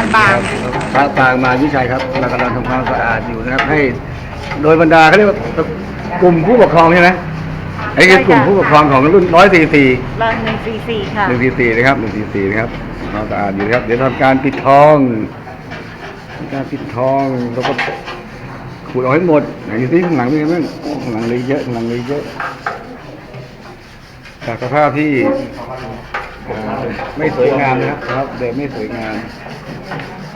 านบาง พระปางมาวิชัยครับเรากำลังทำความสะอาดอยู่นะครับ ให้โดยบรรดาเขาเรียกว่ากลุ่มผู้ปกครองใช่ไหมไอ้คือกลุ่มผู้ปกครองของรุ่นร้อยสี่สี่รอนหนึ่งสี่สี่ค่ะหนึ่งสี่สี่นะครับหนึ่งสี่สี่นะครับทำความสะอาดอยู่นะครับ เดี๋ยวทำการปิดทองทำการปิดทองแล้วก็ขูดออกให้หมดไหนดูสิข้างหลังเป็นไงบ้างโอ้ข้างหลังเลยเยอะข้างหลังเลยเยอะจากสภาพที่อ่าไม่สวยงามนะครับสภาพเดิมไม่สวยงาม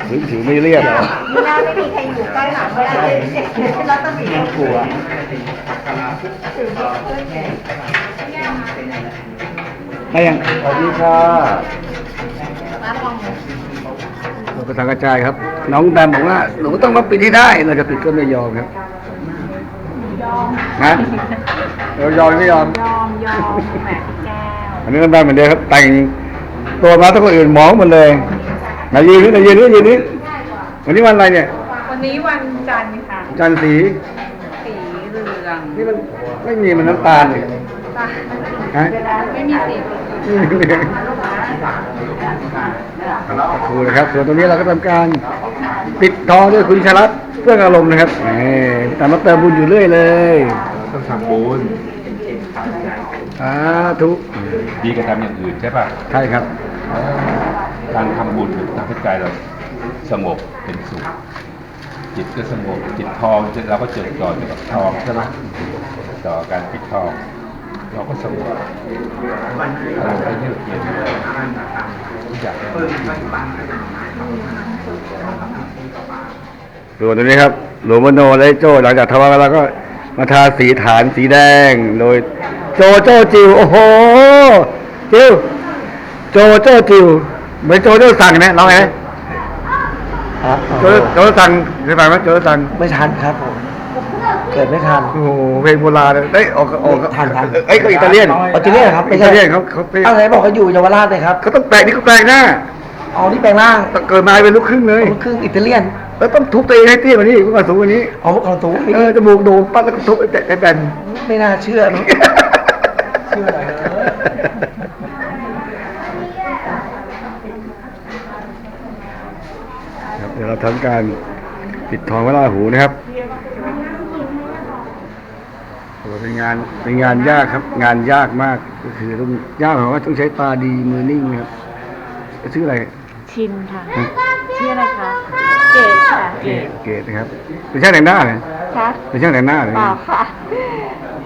พื้นผิวไม่เรียบนี่น่าไม่มีใครอยู่ใกล้หลังเวลาเลยแล้วต้องมีกลัวได้ยังสวัสดีค่ะมาลองเราไปทางกระจายครับ น้องแบมบอกว่าหนูต้องมาปิดที่ได้เราจะปิดก็ไม่ยอมครับนะเรายอมไม่ยอม ยอมยอมแหมแก้วอันนี้น้องแบมเหมือนเดิมครับ แต่งตัวมาทั้งคนอื่นมองหมดเลย มายืนนี่มายืนนี่ยืนนี่วันนี้วันอะไรเนี่ย วันนี้วันจันทร์ค่ะ จันทร์สี สีเหลืองนี่มันไม่มีมันน้ำตาลเลยฮะไม่มีสีครูนะครับส่วนตรงนี้เราก็ทำการปิดทองด้วยคุณชลัดเพื่องอารมณ์นะครับแหมตามมาเติมบุญอยู่เรื่อยเลยต้องทำบุญสาธุดีกว่าทำอย่างอื่นใช่ป่ะ ใช่ครับการ ทำให้ใจเราสงบเป็นสุขจิตก็สงบจิตทองจิตเราก็จดจ่ออยู่กับทองใช่ไหมต่อการปิดทอง เราก็สงบเราไปเยือกเย็นทุกอย่างส่วนตรงนี้ครับหลวงมโนและโจ้หลังจากทำแล้วก็มาทาสีฐานสีแดง โดย โจโจจิวโอ้โหจิวโจโจ้จิว เหมือนโจโจ้สั่งนะร้องไงนะโจโจโจ้สั่งเคยฟังไหมโจโจ้สั่งไม่ทันครับผมเกิดไม่ทันโอ้โหเพลงโบราณเลยเอ้ยออกออกทันทันเอ้ยก็อิตาเลียนออสเตรเลียครับอิไม่ตาใช่เลียนเขาเขาเป็นอะไรบอกเขาอยู่เยาวราชเลยครับเขาต้องแปลงนี่เขาแปลงหน้าเอานี่แปลงร่างเกิดมาเป็นลูกครึ่งเลยลูกครึ่งอิตาเลียนแล้วต้องทุบตัวเองให้เตี้ยกว่านี้เมื่อก่อนสูงกว่านี้เอาพวกเราตูเออจมูกโด่งปั๊บแล้วก็ทุบไอ้แต่ไอ้แบนไม่น่าเชื่อเนอะเชื่ออะไรเนอะครับเดี๋ยวเรา ทำการปิดทองพระราหูนะครับโอ้เป็นงานเป็นงานยากครับ งานยากมากก็คือต้องยากเพราะว่าต้องใช้ตาดีมือนิ่งนะครับชื่ออะไรชินค่ะชื่ออะไรคะเกดค่ะเกตเกตนะครับเป็นช่างแต่งหน้าเลยคะเป็นช่างแต่งหน้าเลยเปล่าค่ะ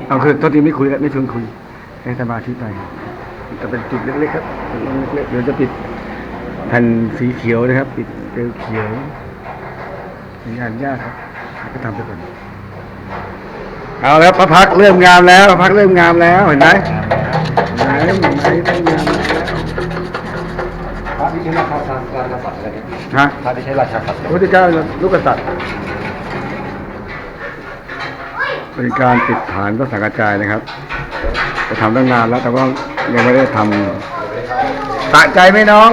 เอาคือตอนที่ไม่คุยแล้วไม่ชวนคุยให้สมาธิไปจะเป็นจุดเล็กๆครับจุดเล็กๆเดี๋ยวจะปิด แผ่นสีเขียวนะครับ ปิดเปลวเขียวเป็นงานยากครับก็ทำไปก่อนเอาแล้วพระพักตร์เริ่มงามแล้วพระพักตร์เริ่มงามแล้วเห็นไหมเห็นไหมเห็นไหมเริ่มงามแล้วพระที่ใช้ราชาราชาศัพท์อะไรเนี่ยฮะพระที่ใช้ราชาศัพท์พระพุทธเจ้าลูกกษัตริย์เป็นการปิดฐานพระสังฆจายนะครับจะทำตั้งนานแล้วแต่ว่ายังไม่ได้ทำ สะใจไหมน้อง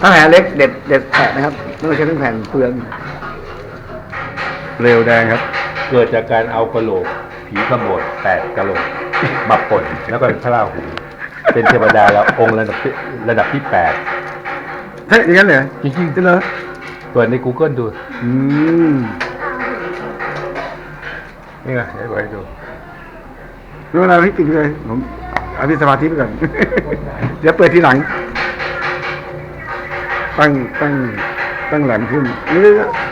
ถ้าแผลเล็กเด็ดเด็ดแผลนะครับไม่ต้องใช้ทั้งแผ่นเปลืองเร็วแดงครับ เกิดจากการเอากระโหลก ผีขโมดแปดกระโหลกมาป่นแล้วก็เป็นพระราหู เป็นเทวดาแล้วองค์ระดับที่ระดับที่แปดเฮ้ยอย่างนั้นเลยจริงจริงเหรอๆ เปิดใน Google ดู อืม นี่ไงให้ไว้ดูเวลาพี่ติดเลยผมเอาพี่สมาธิไปก่อน เดี๋ยวเปิดทีหลัง ตั้งตั้งตั้งแหลมขึ้นนี่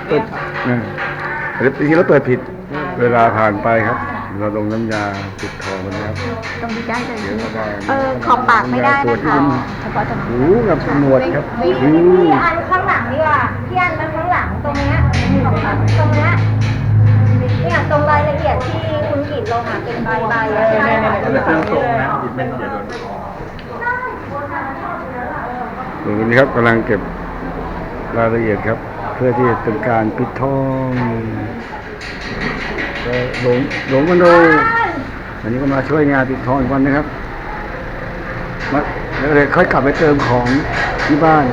เปิดนะเดี๋ยวทีเราเปิดผิด เวลาผ่านไปครับ เราลงน้ำยาปิดทองมันนะครับต้องมีได้เลยเดี๋ยวก็ได้เออขอบปากไม่ได้ตัวนะที่คะเป็นเฉพาะจมูกหูกับหนวดครับพี่หูพี่อันข้างหลังดีกว่าพี่อันมันข้างหลังตรงเนี้ยตรงเนี้ยเนี่ยตรงรายละเอียดที่คุณกรีดลงอะเป็นใบใบๆอะใช่ค่ะส่วนวันนี้ครับกำลังเก็บรายละเอียดครับ เพื่อที่จะเป็นการปิดทองก็ หลงหลงกันโดวันนี้ก็มาช่วยงานปิดทองอีกวันนะครับมาแล้วเลยค่อยกลับไปเติมของที่บ้าน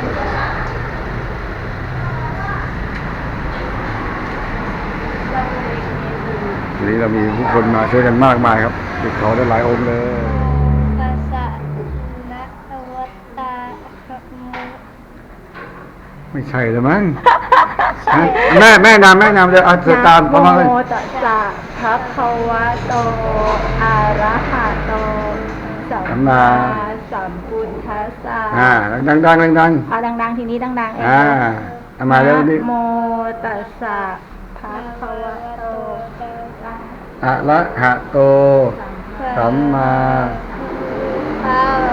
วันนี้เรามีผู้คนมาช่วยกันมากมายครับติดทองได้หลายองค์เลยตัสสะนะวตาไม่ใช่เลยมั้ง ฮะแม่แม่นำแม่นำเลยเอาเสือตามประมาณเลยโมตัสสะภะคะวะโต อะระหะโต สัมมาสัมพุทธัสสะอ่าดังดังดังดังเอาดังๆ ทีนี้ดังๆเองอ่าเอามาแล้วนี่นะโมตัสสะภะคะวะโตอะระหะโตสัมมาเอ้า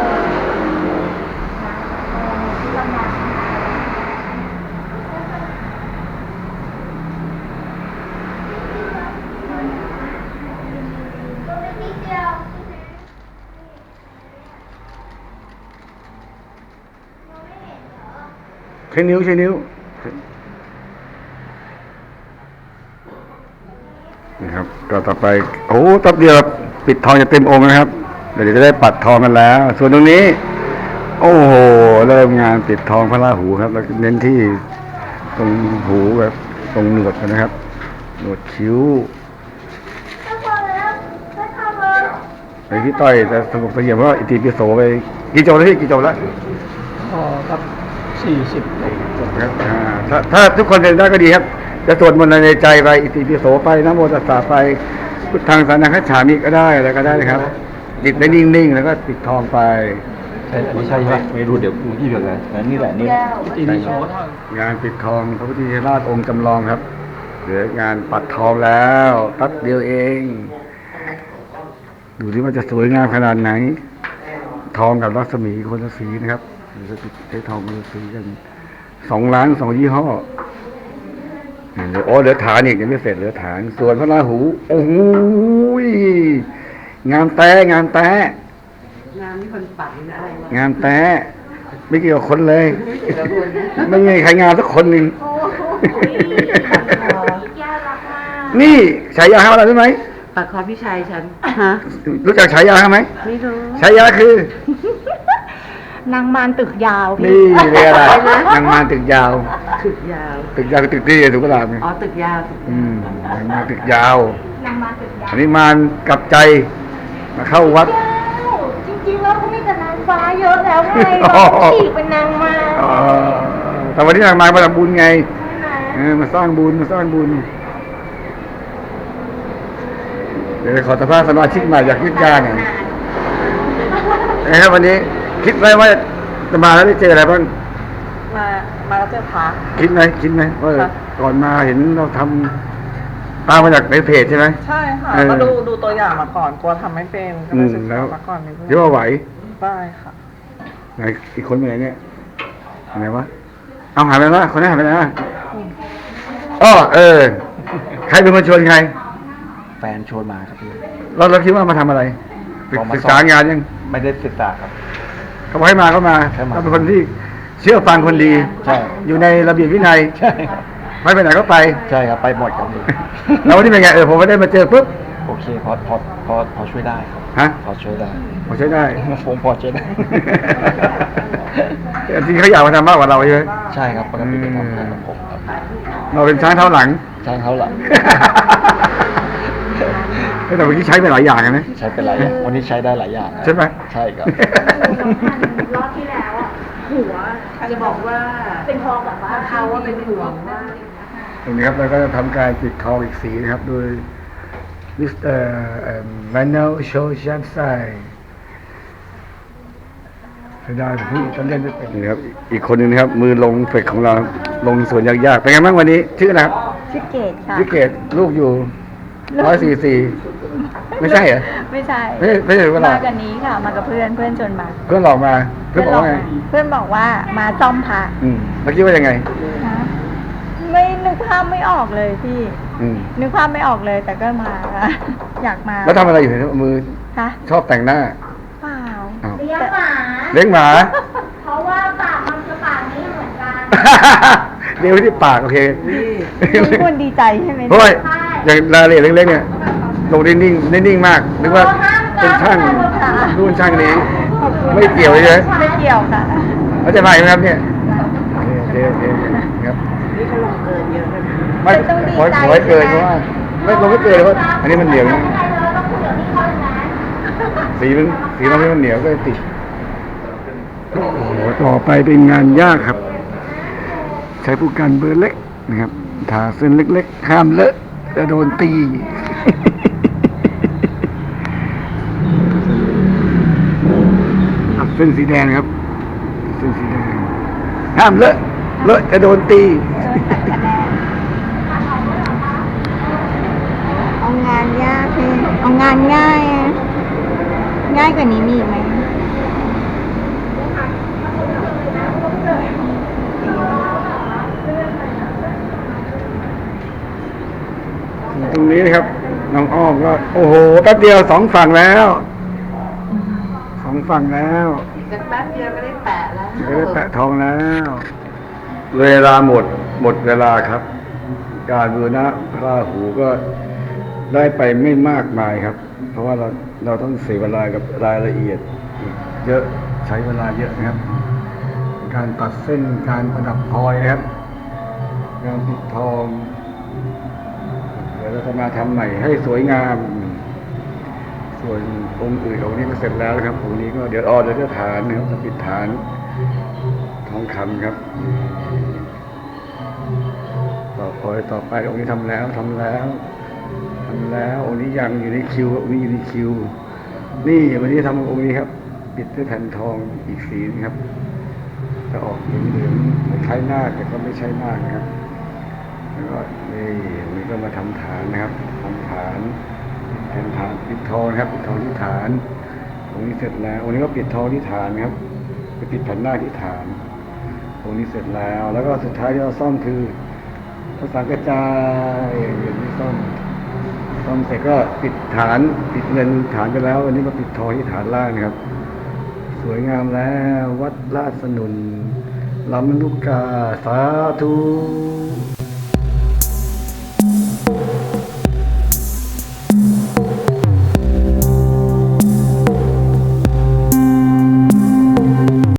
ใช้นิ้วใช้นิ้วนี่ครับก็ต่อไปโอ้โหแป๊บเดียวปิดทองจะเต็มองค์นะครับเดี๋ยวจะได้ปัดทองกันแล้ว ส่วนตรงนี้ โอ้โหเริ่มงานปิดทองพระราหูครับ แล้วเน้นที่ตรงหูแบบตรงหนวดนะครับ หนวดคิ้วถ้าพอแล้วถ้าทำเลยไอ้พี่ต้อยจะสงบเสงี่ยมว่าอิติปิโสไปกี่จบแล้วพี่กี่จบแล้วพอครับ สี่สิบครับอ่าถ้าถ้าทุกคนเป็นได้ก็ดีครับ จะสวดมนต์ในใจไปอิติปิโสไปนะโมตัสสะไปพุทธังสานังคัจฉามิก็ได้อะไรก็ได้นะครับจิตได้นิ่งๆแล้วก็ปิดทองไปใช่อันนี้ใช่ไหมไม่รู้เดี๋ยวพี่เดี๋ยวนะนี่แหละนี่ตีนี้โชว์เท่างานปิดทองพระพุทธราชองค์จำลองครับเหลืองานปัดทองแล้วแป๊บเดียวเอง ดูที่ว่าจะสวยงามขนาดไหน ทองกับรัศมีคนละสีนะครับ หรือจะติดใช้ทองคนละสีกันสองล้านสองยี่ห้อเหลือโอ้เหลือฐานอีกยังไม่เสร็จเหลือฐาน ส่วนพระราหู โอ้โหยงานแต่งานแต่งานที่คนปัดอะไรวะงานแต่ไม่เกี่ยวกับคนเลย ไม่มีใครงานสักคนหนึ่งโอ้ยยารักมากนี่ฉายาเขาอะไรรู้ไหมปัดคอพี่ชายฉันฮะรู้จักฉายาเขาไหมไม่รู้ฉายาคือ นางมารตึกยาวพี่นี่เรียกอะไรนางมารตึกยาว ตึกยาว ตึกยาวคือตึกที่ถูกกระดาษไงอ๋อตึกยาวอืมนางมารตึกยาว นางมาตึกยาอันนี้มารกลับใจ มาเข้าวัด จริงๆแล้วเขามีแต่นางฟ้าเยอะแล้วไงอ๋เราอฉีกเป็นนางมาเออแต่วันนี้นางมารมาทำบุญไงใช่ไหมเออมาสร้างบุญมาสร้างบุญเดี๋ยวขอสัมภาษณ์สมาชิกใหม่อยากยุดยาหน่อยนะครับวันนี้ คิดไว้ว่าจะมาแล้วได้เจออะไรบ้างมามาแล้วเจอพระ คิดไหมคิดไหมว่าค่ะ ก่อนมาเห็นเราทำตามมาจากในเพจใช่ไหม ใช่ค่ะเออ ก็ดูดูตัวอย่างมาก่อนกลัวทำไม่เป็นก็อืเลยมศึกแล้ษาวมาก่อนนิดนึงคิดว่าไหวได้ค่ะไหนอีกคนไปไหนเนี่ยไหนวะเอาหายไปแล้วคนนั้นหายไปแล้วอ๋อเออ ใครเป็นคนชวนใคร แฟนชวนมาครับพี่ เราเราคิดว่ามาทำอะไรบอกมาศึกสอนษางานยังไม่ได้ศึกษาครับ เขาบอกให้มาก็มาให้มาเขาเป็นคนที่เชื่อฟังคนดี ใช่ อยู่ในระเบียบวินัยใช่ครับ ไม่ไปไหนก็ไป ใช่ครับไปหมดครับพี่ แล้ววันนี้เป็นไงเออผมไม่ได้มาเจอปุ๊บ โอเคพอพอพอพอช่วยได้ครับฮะ พอช่วยได้ ผมใช้ได้ ผมพอช่วยได้ จริงๆเขาอยากมาทำมากกว่าเราใช่ไหมใช่ครับปกติจะทำงานกับผมครับเราเป็นช้างเท้าหลัง ใช่เขาหลัง แต่เมื่อกี้ใช้ไปหลายอย่างนะ ใช้เป็นหลายอย่างวันนี้ใช้ได้หลายอย่างใช่ไหม ใช่ครับ รอบที่แล้วอะหัวจะบอกว่าเป็นทองแบบว่าเขาว่าเป็นห่วงว่าตรงนี้ครับเราก็จะทำการปิดทองอีกสีนะครับ โดยมิสเตอร์แมนเนลโชชันไซเสียดายผมเพิ่งจะเล่นไม่เป็นนี่ครับ อีกคนหนึ่งนะครับ มือลงเฟกของเรา ลงสวนยากๆ เป็นไงบ้างวันนี้ ชื่ออะไรครับชื่อเกตค่ะชื่อเกตลูกอยู่ ร้อยสี่สี่ไม่ใช่เหรอ ไม่ใช่ไม่ใช่ไม่ใช่เวลามากับนี้ค่ะ มากับเพื่อนเพื่อนชวนมาเพื่อนหลอกมา เพื่อนบอกว่าไง เพื่อนบอกว่ามาซ่อมพระอืมแล้วคิดว่ายังไง นะไม่นึกภาพไม่ออกเลยพี่ อืม นึกภาพไม่ออกเลย แต่ก็มา อยากมาแล้วทำอะไรอยู่เนี่ยมือคะชอบแต่งหน้าเปล่าอ้าวเลี้ยงหมา เลี้ยงหมา เพราะว่าปากมันกับปากนี้เหมือนกันเลี้ยงไว้ที่ปากโอเคไม่ควรดีใจใช่ไหมเพราะว่า อย่างรายละเอียดเล็กๆเนี่ยลงได้นิ่งได้นิ่งมากนึกว่าเป็นช่างนู่นช่างนี้ ไม่เกี่ยวเลยใช่ไหมไม่เกี่ยวค่ะเขาใจะมาไหมครับเนี่ยโอเคโอเคโอเคครับนี่เขาลงเกินเยอะเลยนะไม่แต่ต้องดีขอใจขอให้เกินใช่เพไหมราะว่าไม่เราไม่เจอเลยว่าอันนี้มันเหนียวนะใช่เลยต้องพูดเดี๋ยวนี้เขาอย่างนั้นสีมันสีเราไม่มันเหนียวก็เลยติดโอ้โหต่อไปเป็นงานยากครับ ใช้ผู้กันเบอร์เล็กนะครับทาเส้นเล็กๆ ห้ามเลอะ จะโดนตีครับเส้นสีแดงครับ เส้นสีแดง ห้ามเลอะ เลอะจะโดนตี เอางานยากพี่เอางานง่ายอะง่ายกว่านี้มีอีกไหม ตรง นี้นะครับน้องอ้อมก็ โอ้โหแป๊บเดียวสองฝั่งแล้วสองฝั่งแล้วอีกสักแป๊บเดียวก็ได้แปะแล้วก็ได้แปะทองแล้ว เวลาหมดหมดเวลาครับ การบูรณะพระราหูก็ได้ไปไม่มากมายครับ เพราะว่าเราเราต้องเสียเวลากับรายละเอียดอีกเยอะใช้เวลาเยอะนะครับ การตัดเส้นการประดับพลอยนะครับ การปิดทอง เดี๋ยวเราจะมาทำใหม่ให้สวยงาม ส่วนองค์อื่นองค์นี้ก็เสร็จแล้วครับองค์นี้ก็เดี๋ยวออเดี๋ยวจะฐานนะครับจะปิดฐานทองคำครับ ต่อพอยต่อไปองค์นี้ทำแล้วทำแล้วทำแล้วองค์นี้ยังอยู่ในคิวองค์นี้อยู่ในคิว นี่วันนี้ทำองค์นี้ครับ ปิดด้วยแผ่นทองอีกสีนะครับจะออกเหลืองๆเหมือนคล้ายหน้าแต่ก็ไม่ใช่หน้านะครับ แล้วก็นี่วันนี้ก็มาทำฐานนะครับทำฐานเป็นฐานปิดทองครับปิดทองที่ฐานตรงนี้เสร็จแล้ววันนี้ก็ปิดทองที่ฐานนะครับไปปิดแผ่นหน้าที่ฐาน ตรงนี้เสร็จแล้ว แล้วก็สุดท้ายที่เราซ่อมคือภาษากระจายอย่างนี้ซ่อมซ่อมเสร็จก็ปิดฐานปิดเงินฐานไปแล้ววันนี้มาปิดทองที่ฐานล่างนะครับ สวยงามแล้ววัดราชสนุนลำลูกกาสาธุ